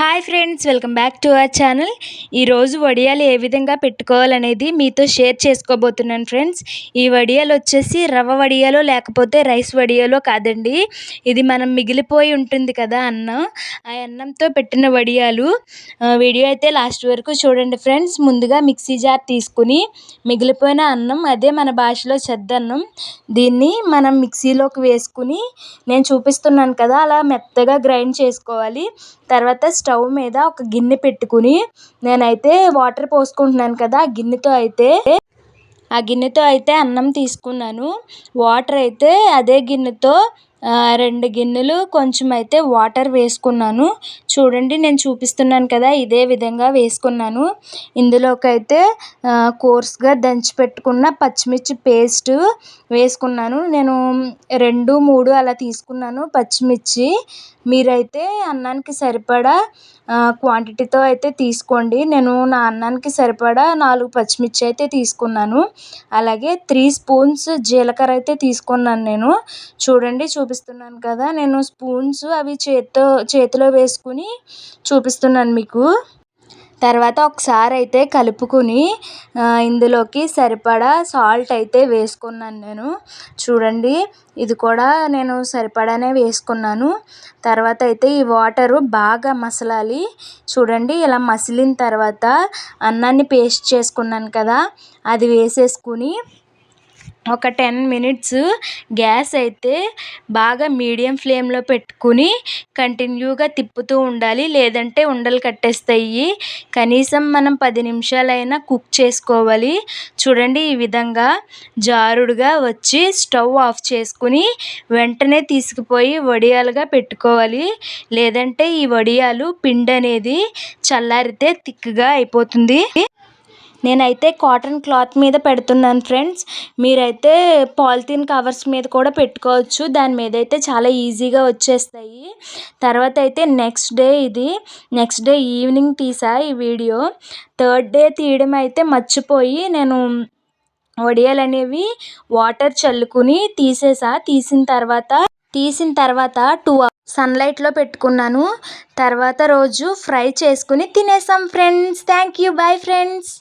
Hi friends welcome back to our channel ఈరోజు వడియాలు ఏ విధంగా పెట్టుకోవాలనేది మీతో షేర్ చేసుకోబోతున్నాను ఫ్రెండ్స్ ఈ వడియాలు వచ్చేసి రవ్వ వడియాలో లేకపోతే రైస్ వడియాలో కాదండి. ఇది మనం మిగిలిపోయి ఉంటుంది కదా అన్నం. ఆ అన్నంతో పెట్టిన వడియాలు వీడియో అయితే లాస్ట్ వరకు చూడండి ఫ్రెండ్స్ ముందుగా మిక్సీ జార్ తీసుకుని మిగిలిపోయిన అన్నం అదే మన భాషలో చెద్దన్నం దీన్ని మనం మిక్సీలోకి వేసుకుని నేను చూపిస్తున్నాను కదా అలా మెత్తగా గ్రైండ్ చేసుకోవాలి. తర్వాత స్టవ్ స్టవ్ మీద ఒక గిన్నె పెట్టుకుని నేనైతే వాటర్ పోసుకుంటున్నాను కదా ఆ గిన్నెతో అయితే. ఆ గిన్నెతో అయితే అన్నం తీసుకున్నాను. వాటర్ అయితే అదే గిన్నెతో రెండు గిన్నెలు కొంచెం అయితే వాటర్ వేసుకున్నాను. చూడండి నేను చూపిస్తున్నాను కదా ఇదే విధంగా వేసుకున్నాను. ఇందులోకి అయితే కోర్స్గా దంచి పెట్టుకున్న పచ్చిమిర్చి పేస్ట్ వేసుకున్నాను. నేను రెండు మూడు అలా తీసుకున్నాను పచ్చిమిర్చి. మీరైతే అన్నానికి సరిపడా క్వాంటిటీతో అయితే తీసుకోండి. నేను నా అన్నానికి సరిపడా నాలుగు పచ్చిమిర్చి అయితే తీసుకున్నాను. అలాగే త్రీ స్పూన్స్ జీలకర్ర అయితే తీసుకున్నాను నేను. చూడండి చూ చూపిస్తున్నాను కదా నేను స్పూన్స్ అవి చేత్తో చేతిలో వేసుకుని చూపిస్తున్నాను మీకు. తర్వాత ఒకసారి అయితే కలుపుకుని ఇందులోకి సరిపడా సాల్ట్ అయితే వేసుకున్నాను నేను. చూడండి ఇది కూడా నేను సరిపడానే వేసుకున్నాను. తర్వాత అయితే ఈ వాటరు బాగా మసలాలి. చూడండి ఇలా మసిలిన తర్వాత అన్నాన్ని పేస్ట్ చేసుకున్నాను కదా అది వేసేసుకుని ఒక టెన్ మినిట్స్ గ్యాస్ అయితే బాగా మీడియం ఫ్లేమ్లో పెట్టుకుని కంటిన్యూగా తిప్పుతూ ఉండాలి. లేదంటే ఉండలు కట్టేస్తాయి. కనీసం మనం పది నిమిషాలైనా కుక్ చేసుకోవాలి. చూడండి ఈ విధంగా జారుడుగా వచ్చి స్టవ్ ఆఫ్ చేసుకుని వెంటనే తీసుకుపోయి వడియాలుగా పెట్టుకోవాలి. లేదంటే ఈ వడియాలు పిండి అనేది చల్లారితే తిక్కుగా అయిపోతుంది. నేనైతే కాటన్ క్లాత్ మీద పెడుతున్నాను ఫ్రెండ్స్. మీరైతే పాలిథిన్ కవర్స్ మీద కూడా పెట్టుకోవచ్చు. దాని మీద అయితే చాలా ఈజీగా వచ్చేస్తాయి. తర్వాత అయితే నెక్స్ట్ డే ఇది. నెక్స్ట్ డే ఈవినింగ్ తీసా ఈ వీడియో. థర్డ్ డే తీయడం అయితే మర్చిపోయి నేను వడియాలు అనేవి వాటర్ చల్లుకుని తీసేసా. తీసిన తర్వాత తీసిన తర్వాత టూ సన్లైట్లో పెట్టుకున్నాను. తర్వాత రోజు ఫ్రై చేసుకుని తినేసాం friends. Thank you. Bye friends.